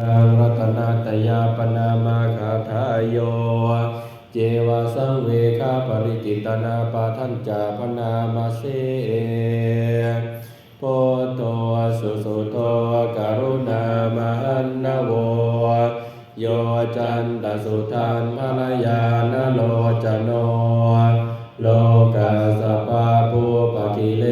นังรัตนาตยาปนามาคาทายโย เจวาสังเวคาปริติตนาปาทันจาปนามาเสโพโตสุสุโตกรุณามหันนโว โยจันตสุทานมลายานโลจโน โลกาสปาปูปกิเล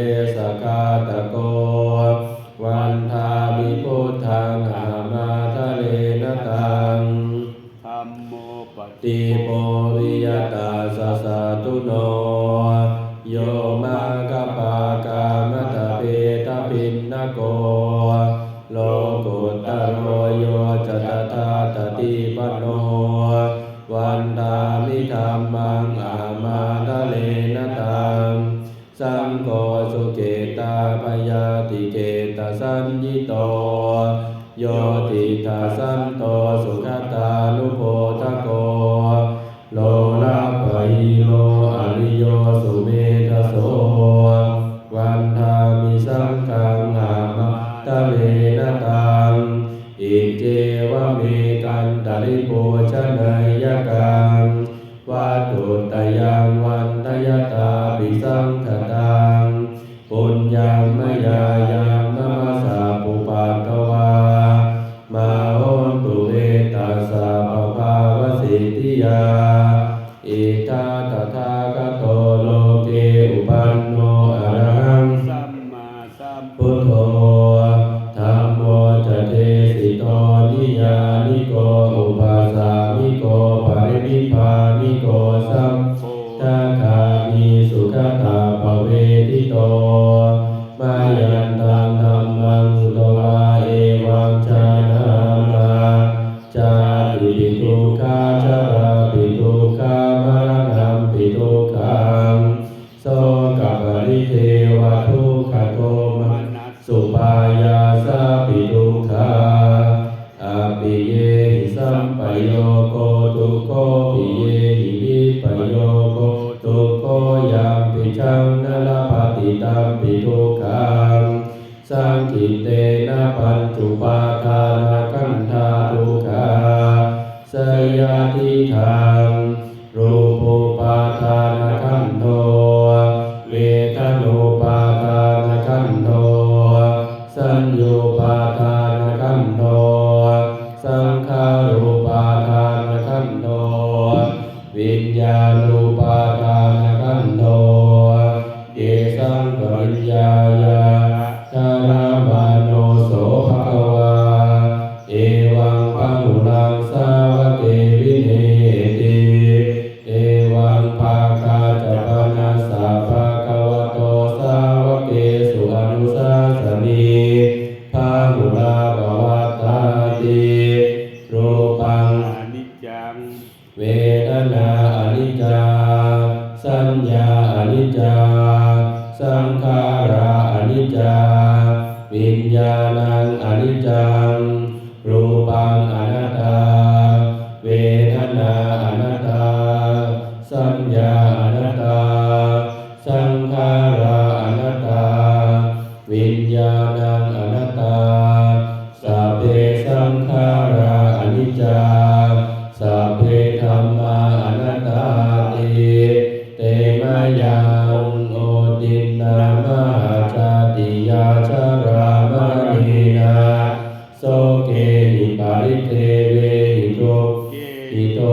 โยติทาสันโตสุขต ปิโลกัมสังกิเตนะปัญจุปาทา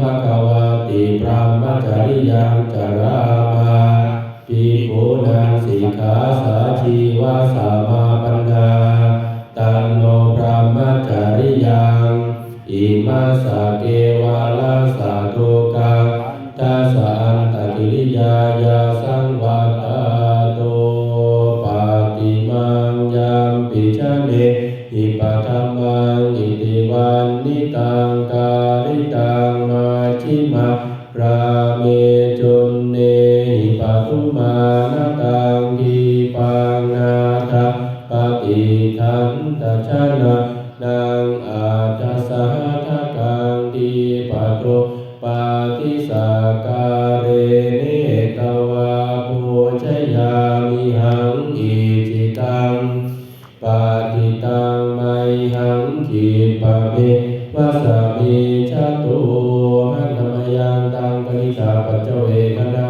ภควาติพระมจริยังจรามาปิโกนังสิกขาสาชีวะสามาปัญญาตันโนพระมจริยังอิมาสเกวาลาสาโทกังตาสันตกิริยายา ชนะนังอาทสสหัทกังดีปัตโตปาทิสาการเนตวาปูชยามิหังอิจิตังปาติตังไมหังขีปะเมวะสามิชะตุหันธรรมยังตังปริสาปัจเจเวคณา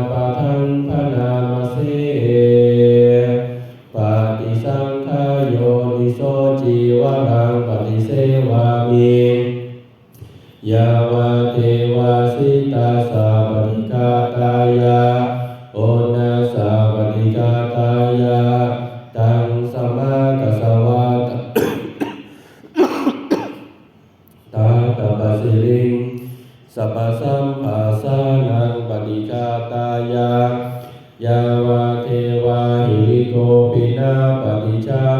มิยาวาเทวาสิตาสาปฏิกาตายาโอนาสาปฏิกาตายาตังสมากัสวะตาตปสิลิงสัพสัมภาสานังปฏิกาตายายาวาเทวาหิริโกปินาปฏิชา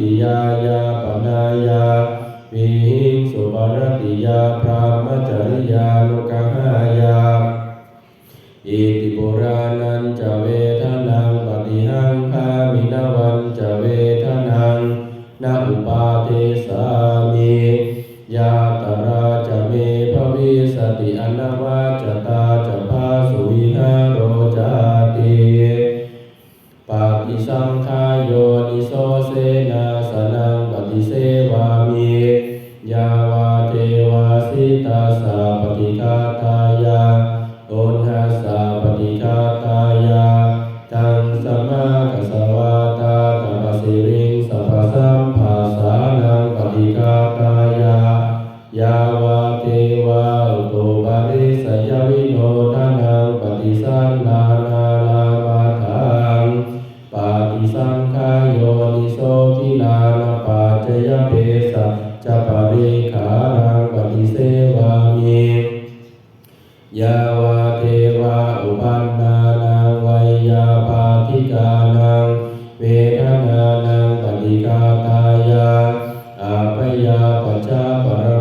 ติยายาปนายาวิหิงสุปรติยาพรหมจริยานุกหายาอิติปุรานันจะเวทนังปฏิหังคามินวันจะเวทนังนาอุปาเทสามิยาตราจะเมภวิสติอนาวาจตาจะพาสุวิหารโรจาติปาติสังขายโยนิโสเสนา วามิยาวาเทวาสิตาสาปฏิฆาตายาโอนหัสสะปฏิฆาตายาตังสมากัสวาตาตัปสิริงสัพพสัมภาสานังปฏิฆาตายายาวาเทวาอุตุปาริสยวิโนทานังปฏิสันดานาลามาทังปาติสังขายโย ยเพสัจะปาริขารังปฏิเสวามิยาวาเทวาอุปันนานังไวยาปาทิกานังเวทนานังปฏิกาตายาอาปยาปัจจาปร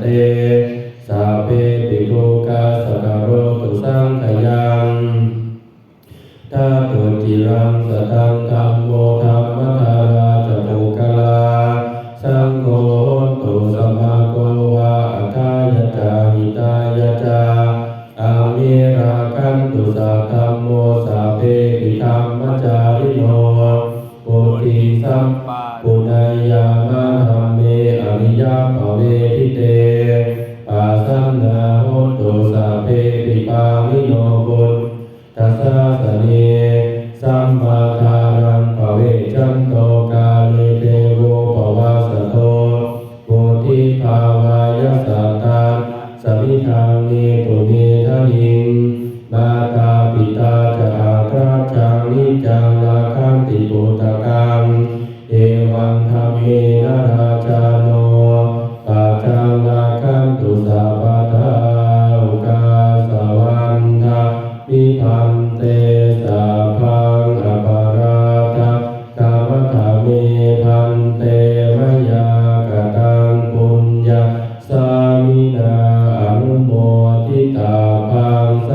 เตสาเปปิโกกาสกโรตุสังขยังตาตุจิรังสตังธรรมโมธรรมธาราจะปุกลาสังโฆตุสัมมาโกวาอัตายจาหิตายจาอามิราคันตุสัทธัมโมสัพเพปิธรรมจาริโนปุติสัมปุณยา ตาพังส